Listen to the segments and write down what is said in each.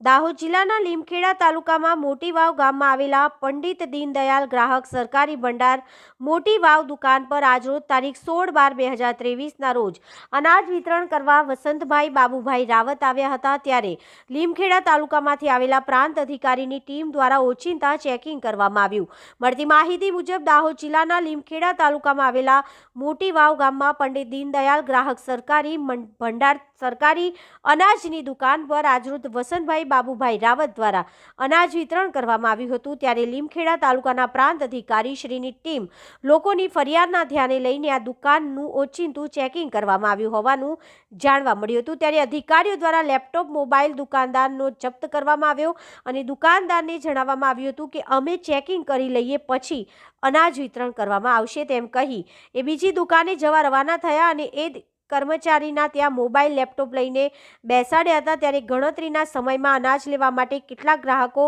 દાહોદ જિલ્લાના લીમખેડા તાલુકામાં મોટી વાવ ગામમાં આવેલા પંડિત દીનદયાલ ગ્રાહક સરકારી ભંડાર મોટી વાવ દુકાન પર આજરોજ તારીખ સોળ બાર બે હજાર ત્રેવીસના રોજ અનાજ વિતરણ કરવા વસંતભાઈ બાબુભાઈ રાવત આવ્યા હતા ત્યારે લીમખેડા તાલુકામાંથી આવેલા પ્રાંત અધિકારીની ટીમ દ્વારા ઓચિંતા ચેકિંગ કરવામાં આવ્યું. મળતી માહિતી મુજબ દાહોદ જિલ્લાના લીમખેડા તાલુકામાં આવેલા મોટી વાવ ગામમાં પંડિત દીનદયાલ ગ્રાહક સરકારી ભંડાર સરકારી અનાજની દુકાન પર આજરોજ વસંતભાઈ બાબુભાઈ રાવત દ્વારા અનાજ વિતરણ કરવામાં આવ્યું હતું. ત્યારે લીમખેડા તાલુકાના પ્રાંત અધિકારી ટીમ લોકોની ફરિયાદના ધ્યાને લઈને આ દુકાનનું ઓચિંતું ચેકિંગ કરવામાં આવ્યું હોવાનું જાણવા મળ્યું હતું. ત્યારે અધિકારીઓ દ્વારા લેપટોપ, મોબાઈલ દુકાનદારનો જપ્ત કરવામાં આવ્યો અને દુકાનદારને જણાવવામાં આવ્યું હતું કે અમે ચેકિંગ કરી લઈએ પછી અનાજ વિતરણ કરવામાં આવશે તેમ કહી એ બીજી દુકાને જવા રવાના થયા અને એ કર્મચારીના ત્યાં મોબાઈલ, લેપટોપ લઈને બેસાડ્યા હતા. ત્યારે ગણતરીના સમયમાં અનાજ લેવા માટે કેટલાક ગ્રાહકો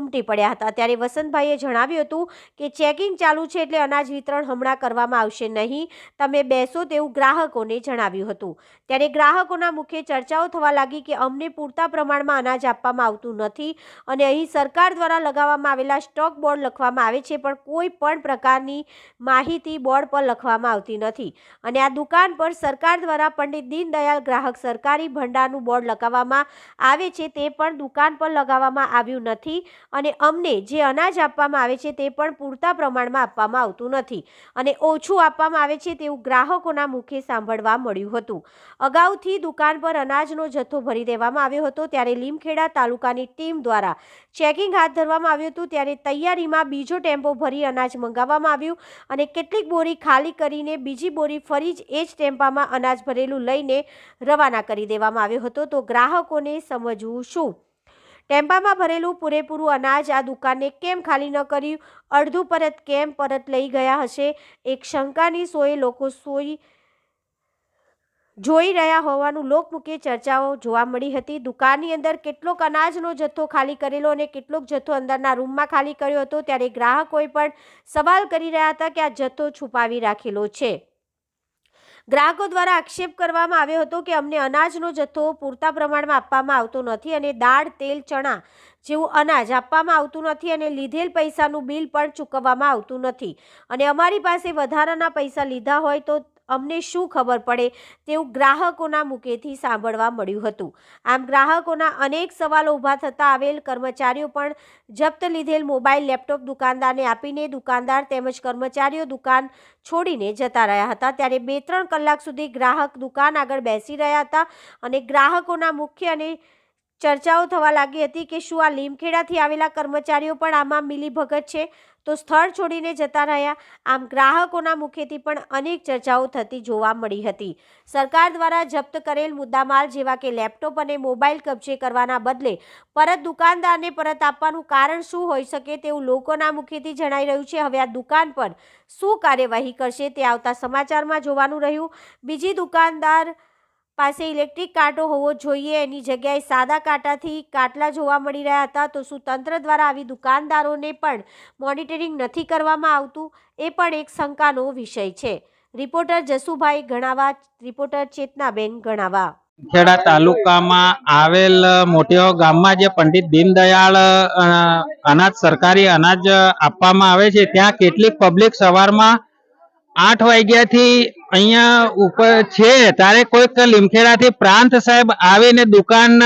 ઉમટી પડ્યા હતા. ત્યારે વસંતભાઈએ જણાવ્યું હતું કે ચેકિંગ ચાલુ છે એટલે અનાજ વિતરણ હમણાં કરવામાં આવશે નહીં. તમે બેસો તેવું ગ્રાહકોને જણાવ્યું હતું. ત્યારે ગ્રાહકોના મુખ્ય ચર્ચાઓ થવા લાગી કે અમને પૂરતા પ્રમાણમાં અનાજ આપવામાં આવતું નથી અને અહીં સરકાર દ્વારા લગાવવામાં આવેલા સ્ટોક બોર્ડ લખવામાં આવે છે, પણ કોઈ પણ પ્રકારની માહિતી બોર્ડ પર લખવામાં આવતી નથી. અને આ દુકાન પર સરકાર દ્વારા પંડિત દીનદયાલ ગ્રાહક સરકારી ભંડારનું બોર્ડ લગાવવામાં આવે છે, તે પણ દુકાન પર લગાવવામાં આવ્યું નથી. અને અમને જે અનાજ આપવામાં આવે છે તે પણ પૂરતા પ્રમાણમાં આપવામાં આવતું નથી અને ઓછું આપવામાં આવે છે તેવું ગ્રાહકોના મુખે સાંભળવા મળ્યું હતું. અગાઉથી દુકાન પર અનાજનો જથ્થો ભરી દેવામાં આવ્યો હતો ત્યારે લીમખેડા તાલુકાની ટીમ દ્વારા ચેકિંગ હાથ ધરવામાં આવ્યું હતું ત્યારે તૈયારીમાં બીજો ટેમ્પો ભરી અનાજ મંગાવવામાં આવ્યું અને કેટલીક બોરી ખાલી કરીને બીજી બોરી ફરી જ એ જ ટેમ્પામાં અનાજ ભરેલું લઈને રવાના કરી દેવામાં આવ્યો હતો. તો ગ્રાહકોને સમજવું શું? ટેમ્પામાં ભરેલું પૂરેપૂરું અનાજ આ દુકાને કેમ ખાલી ન કર્યું? અડધું પરત કેમ પરત લઈ ગયા હશે? એક શંકાની સોએ લોકો સોઈ જોઈ રહ્યા હોવાનું લોકમુખે ચર્ચાઓ જોવા મળી હતી. દુકાનની અંદર કેટલોક અનાજનો જથ્થો ખાલી કરેલો અને કેટલોક જથ્થો અંદરના રૂમમાં ખાલી કર્યો હતો. ત્યારે ગ્રાહકોએ પણ સવાલ કરી રહ્યા હતા કે આ જથ્થો છુપાવી રાખેલો છે. ગ્રાહકો દ્વારા આક્ષેપ કરવામાં આવ્યો હતો કે અમને અનાજનો જથ્થો પૂરતા પ્રમાણમાં આપવામાં આવતો નથી અને દાળ, તેલ, ચણા જેવું અનાજ આપવામાં આવતું નથી અને લીધેલ પૈસાનું બિલ પણ ચૂકવવામાં આવતું નથી. અને અમારી પાસે વધારાના પૈસા લીધા હોય તો અમને શું ખબર પડે તેવું ગ્રાહકોના મુખેથી સાંભળવા મળ્યું હતું. આમ ગ્રાહકોના અનેક સવાલો ઊભા થતા આવેલ કર્મચારીઓ પણ જપ્ત લીધેલ મોબાઈલ, લેપટોપ દુકાનદારને આપીને દુકાનદાર તેમજ કર્મચારીઓ દુકાન છોડીને જતા રહ્યા હતા. ત્યારે બે ત્રણ કલાક સુધી ગ્રાહક દુકાન આગળ બેસી રહ્યા હતા અને ગ્રાહકોના મુખ્ય અને ચર્ચાઓ થવા લાગી હતી કે શું આ લીમખેડાથી આવેલા કર્મચારીઓ પણ આમાં મિલીભગત છે? તો સ્થળ છોડીને જતા રહ્યા. આમ ગ્રાહકોના મુખેથી પણ અનેક ચર્ચાઓ થતી જોવા મળી હતી. સરકાર દ્વારા જપ્ત કરેલ મુદ્દામાલ જેવા કે લેપટોપ અને મોબાઈલ કબજે કરવાના બદલે પરત દુકાનદારને પરત આપવાનું કારણ શું હોઈ શકે તેવું લોકોના મુખેથી જણાઈ રહ્યું છે. હવે આ દુકાન પર શું કાર્યવાહી કરશે તે આવતા સમાચારમાં જોવાનું રહ્યું. બીજી દુકાનદાર પાસે ઇલેક્ટ્રિક કાંટો હોવો જોઈએ. એની જગ્યાએ સાદા કાંટાથી કાટલા જોવા મળી રહ્યા હતા. તો શું તંત્ર દ્વારા આવી દુકાનદારોને પણ મોનિટરિંગ નથી કરવામાં આવતું? એ પણ એક શંકાનો વિષય છે. Reporter Jasubhai Ganava, reporter Chetnaben Ganava. Kheda તાલુકામાં આવેલ મોટીઓ ગામમાં જે પંડિત દીનદયાળ અનાજ સરકારી અનાજ આપવામાં આવે છે, ત્યાં કેટલીક પબ્લિક સવારમાં આઠ વાગ્યાથી અહીંયા ઉપર છે. ત્યારે કોઈક લીમખેડાથી પ્રાંત સાહેબ આવીને દુકાન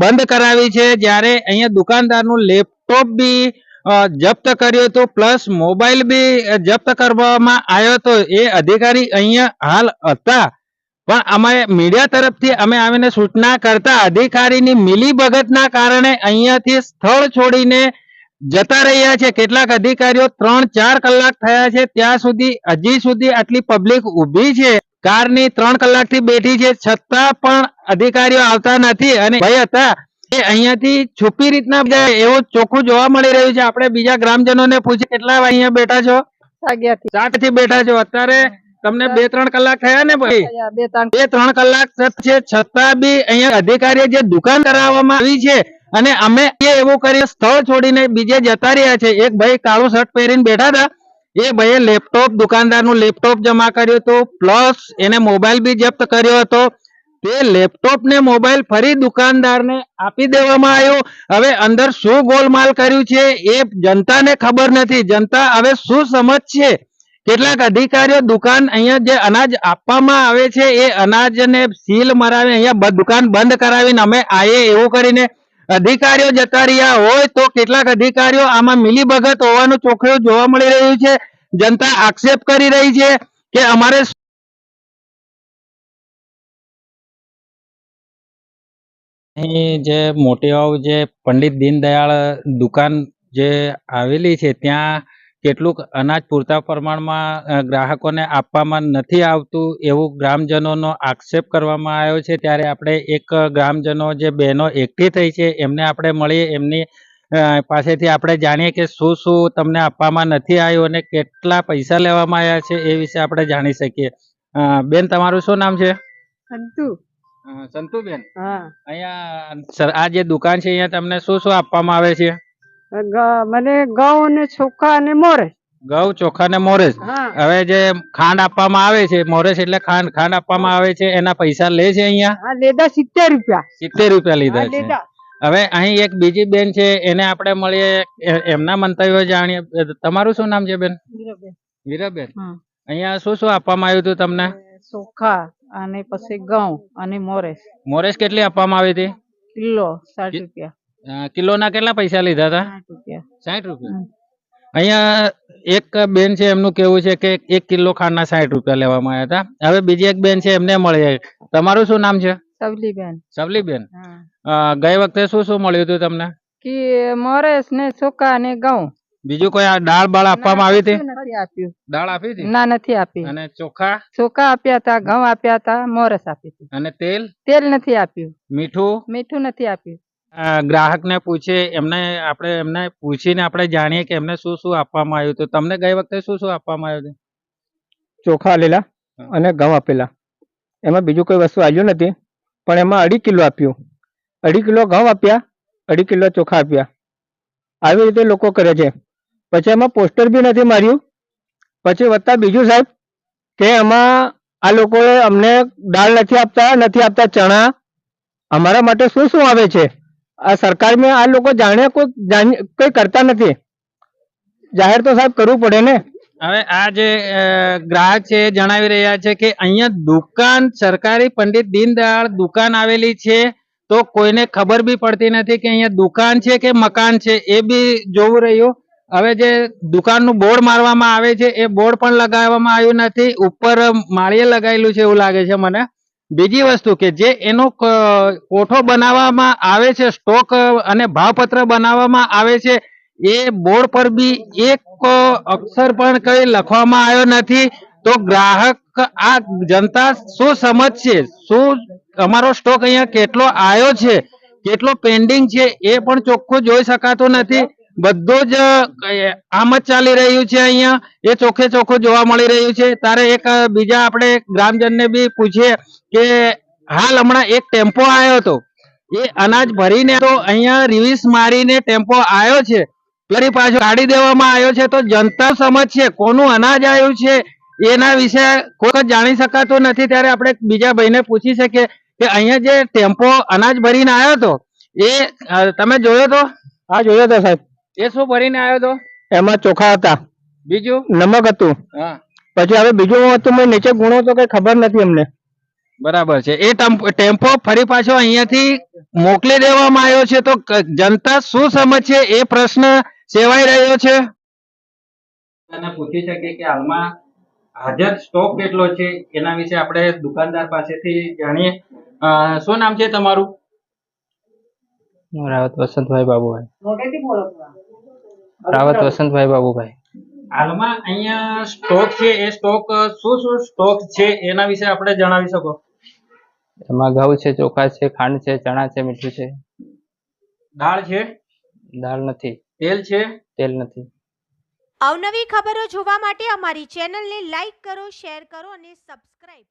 બંધ કરાવી છે. જ્યારે અહીંયા દુકાનદારનું લેપટોપ બી જપ્ત કર્યું હતું, પ્લસ મોબાઈલ બી જપ્ત કરવામાં આવ્યો હતો એ અધિકારી અહીંયા હાલ હતા. પણ અમે મીડિયા તરફથી અમે આવીને સૂચના કરતા અધિકારીની મિલીભગતના કારણે અહીંયાથી સ્થળ છોડીને જતા રહ્યા છે. કેટલાક અધિકારીઓ ત્રણ ચાર કલાક થયા છે. ત્યાં સુધી હજી સુધી આટલી પબ્લિક ઊભી છે. કારની ત્રણ કલાકથી બેઠી છે. છતાં પણ અધિકારીઓ આવતા નથી અને ભાઈ હતા એ અહીંયાથી છુપી રીતના જાય એવું ચોખ્ખું જોવા મળી રહ્યું છે. આપણે બીજા ગ્રામજનોને પૂછીએ કેટલા અહીંયા બેઠા છો? સાતથી બેઠા છો. અત્યારે તમને બે ત્રણ કલાક થયા ને ભાઈ? બે ત્રણ. કલાક છે છતાં બી અહીંયા અધિકારીઓ જે દુકાન કરાવવામાં આવી છે અને અમે એવું કરી સ્થળ છોડીને બીજે જતા રહ્યા છે. એક ભાઈ કાળું શર્ટ પહેરીને બેઠા હતા. એ ભાઈએ લેપટોપ, દુકાનદારનું લેપટોપ જમા કર્યું હતું. પ્લસ એને મોબાઈલ બી જપ્ત કર્યો હતો. તે લેપટોપ ને મોબાઈલ ફરી દુકાનદારને આપી દેવામાં આવ્યો. હવે અંદર શું ગોલમાલ કર્યું છે એ જનતાને ખબર નથી. જનતા હવે શું સમજશે કેટલાક અધિકારીઓ દુકાન અહીંયા જે અનાજ આપવામાં આવે છે એ અનાજને સીલ મરાવી અહીંયા દુકાન બંધ કરાવીને અમે આયે એવું કરીને અધિકારીઓ જતા રહ્યા હોય તો કેટલાક અધિકારીઓ આમાં મિલીભગત હોવાનું ચોખ્ખું જોવા મળી રહ્યું છે. જનતા આક્ષેપ કરી રહી છે કે અમારે જે મોટી જે પંડિત દીનદયાળ દુકાન જે આવેલી છે, ત્યાં કેટલુંક અનાજ પૂરતા પ્રમાણમાં ગ્રાહકોને આપવામાં નથી આવતું એવું ગ્રામજનોનો આક્ષેપ કરવામાં આવ્યો છે. ત્યારે આપણે એક ગ્રામજનો જે બહેનો એકઠી થઈ છે એમને આપણે મળીએ એમની પાસેથી આપણે જાણીએ કે શું શું તમને આપવામાં નથી આવ્યું અને કેટલા પૈસા લેવામાં આવ્યા છે એ વિશે આપણે જાણી શકીએ. બેન તમારું શું નામ છે? સંતુ. સંતુબેન. હા. અહીંયા સર- આ જે દુકાન છે અહીંયા તમને શું શું આપવામાં આવે છે? મને ઘઉં ને ચોખા ને મોરે. ઘઉં ચોખા ને મોરેશ હવે જે ખાંડ આપવામાં આવે છે મોરેશ એટલે ખાંડ ખાંડ આપવામાં આવે છે એના પૈસા લે છે અહીંયા? લીધા સિત્તેર રૂપિયા. સિત્તેર રૂપિયા લીધા છે. હવે અહીં એક બીજી બેન છે એને આપણે મળીએ એમના મંતવ્યો જાણીએ. તમારું શું નામ છે બેન? વીરાબેન. અહીંયા શું શું આપવામાં આવ્યું હતું તમને? ચોખા અને પછી ઘઉં અને મોરેશ. મોરેશ કેટલી આપવામાં આવી હતી? કિલો સાઠ રૂપિયા. કિલોના કેટલા પૈસા લીધા હતા? સાઠ રૂપિયા. અહીંયા એક બેન છે એમનું કેવું છે કે એક કિલો ખાંડના સાઠ રૂપિયા લેવામાં આવ્યા હતા. હવે બીજી એક બેન છે એમને મળીએ તમારું શું નામ છે? સવલીબેન. સવલીબેન. ગઈ વખતે શું શું મળ્યું હતું તમને? કે મોરેસ ને ચોખા અને ઘઉં. બીજું કોઈ આ દાળ બાળ આપવામાં આવી હતી? આપ્યું. દાળ આપી હતી? ના નથી આપી. અને ચોખા? ચોખા આપ્યા હતા ઘઉં આપ્યા હતા મોરસ આપી હતી. અને તેલ? તેલ નથી આપ્યું. મીઠું? મીઠું નથી આપ્યું. ગ્રાહકને પૂછે એમને આપણે એમને પૂછીને આપણે જાણીએ કે એમને શું શું આપવામાં આવ્યું હતું. તમને ગઈ વખતે શું શું આપવામાં આવ્યું હતું? ચોખા આલેલા. અને ઘઉં આપેલા. એમાં બીજું કોઈ વસ્તુ આવ્યું નથી પણ એમાં અઢી કિલો આપ્યું. અઢી કિલો ઘઉં આપ્યા અઢી કિલો ચોખા આપ્યા. આવી રીતે લોકો કરે છે. પછી એમાં પોસ્ટર બી નથી માર્યું. પછી વત્તા બીજું સાહેબ કે એમાં આ લોકોએ અમને દાળ નથી આપતા નથી આપતા ચણા. અમારા માટે શું શું આવે છે? આ સરકારમાં આ લોકો જાણે કોઈ કોઈ કરતા નથી. જાહેર તો સાહેબ કરવું પડે ને. હવે આ જે ગ્રાહક છે જણાવી રહ્યા છે કે અહીંયા દુકાન, સરકારી પંડિત દીનદયાળ દુકાન આવેલી છે, તો કોઈને ખબર બી પડતી નથી કે અહીંયા દુકાન છે કે મકાન છે, એ બી જોવું રહ્યું. હવે જે દુકાનનું બોર્ડ મારવામાં આવે છે, એ બોર્ડ પણ લગાવવામાં આવ્યું નથી. ઉપર માળીએ લગાવેલું છે એવું લાગે છે મને. બીજી વસ્તુ કે જે એનો કોઠો બનાવવામાં આવે છે, સ્ટોક અને ભાવપત્ર બનાવવામાં આવે છે, એ બોર્ડ પર બી એક અક્ષર પણ કઈ લખવામાં આવ્યો નથી. તો ગ્રાહક, આ જનતા શું સમજશે શું અમારો સ્ટોક અહીંયા કેટલો આવ્યો છે? કેટલો પેન્ડિંગ છે? એ પણ ચોખ્ખું જોઈ શકાતું નથી. બધું જ આમ જ ચાલી રહ્યું છે અહીંયા. એ ચોખ્ખે ચોખ્ખું જોવા મળી રહ્યું છે. તારે એક બીજા આપણે ગ્રામજનને બી પૂછીએ. કે હાલ હમણાં એક ટેમ્પો આવ્યો હતો. એ અનાજ ભરીને તો અહીંયા રિવિસ મારીને ટેમ્પો આવ્યો છે. ફરી પાછો કાઢી દેવામાં આવ્યો છે. તો જનતા સમજશે કોનું અનાજ આવ્યું છે એના વિશે કોઈ જાણી શકાતું નથી. ત્યારે આપણે બીજા ભાઈને પૂછી શકીએ કે અહીંયા જે ટેમ્પો અનાજ ભરીને આવ્યો હતો એ તમે જોયો તો? હા જોયો હતો સાહેબ. એ શું ભરીને આવ્યો તો એમાં ચોખા હતા. બીજું? નમક હતું. હા. પછી હવે બીજું હતું મેં નીચે ગુણો તો કઈ ખબર નથી અમને. બરાબર છે. એ ટેમ્પો ફરી પાછો અહીંયાથી મોકલી દેવામાં આવ્યો છે. તો જનતા શું સમજશે? એ પ્રશ્ન સેવાઈ રહ્યો છે? અને પૂછી શકીએ કે હાલમાં હાજર સ્ટોક કેટલો છે? એના વિશે આપણે દુકાનદાર પાસેથી જાણીએ. શું નામ છે તમારું? રાવત વસંતભાઈ બાબુભાઈ. રાવત વસંતભાઈ બાબુભાઈ. હાલમાં અહીંયા સ્ટોક છે એ સ્ટોક શું શું સ્ટોક છે એના વિશે આપણે જણાવી શકો? એમાં ઘઉં છે ચોખા છે ખાંડ છે ચણા છે મીઠું છે. દાળ છે? દાળ નથી. તેલ છે? તેલ નથી. અવનવી ખબરો જોવા માટે અમારી ચેનલને લાઈક કરો શેર કરો અને સબસ્ક્રાઇબ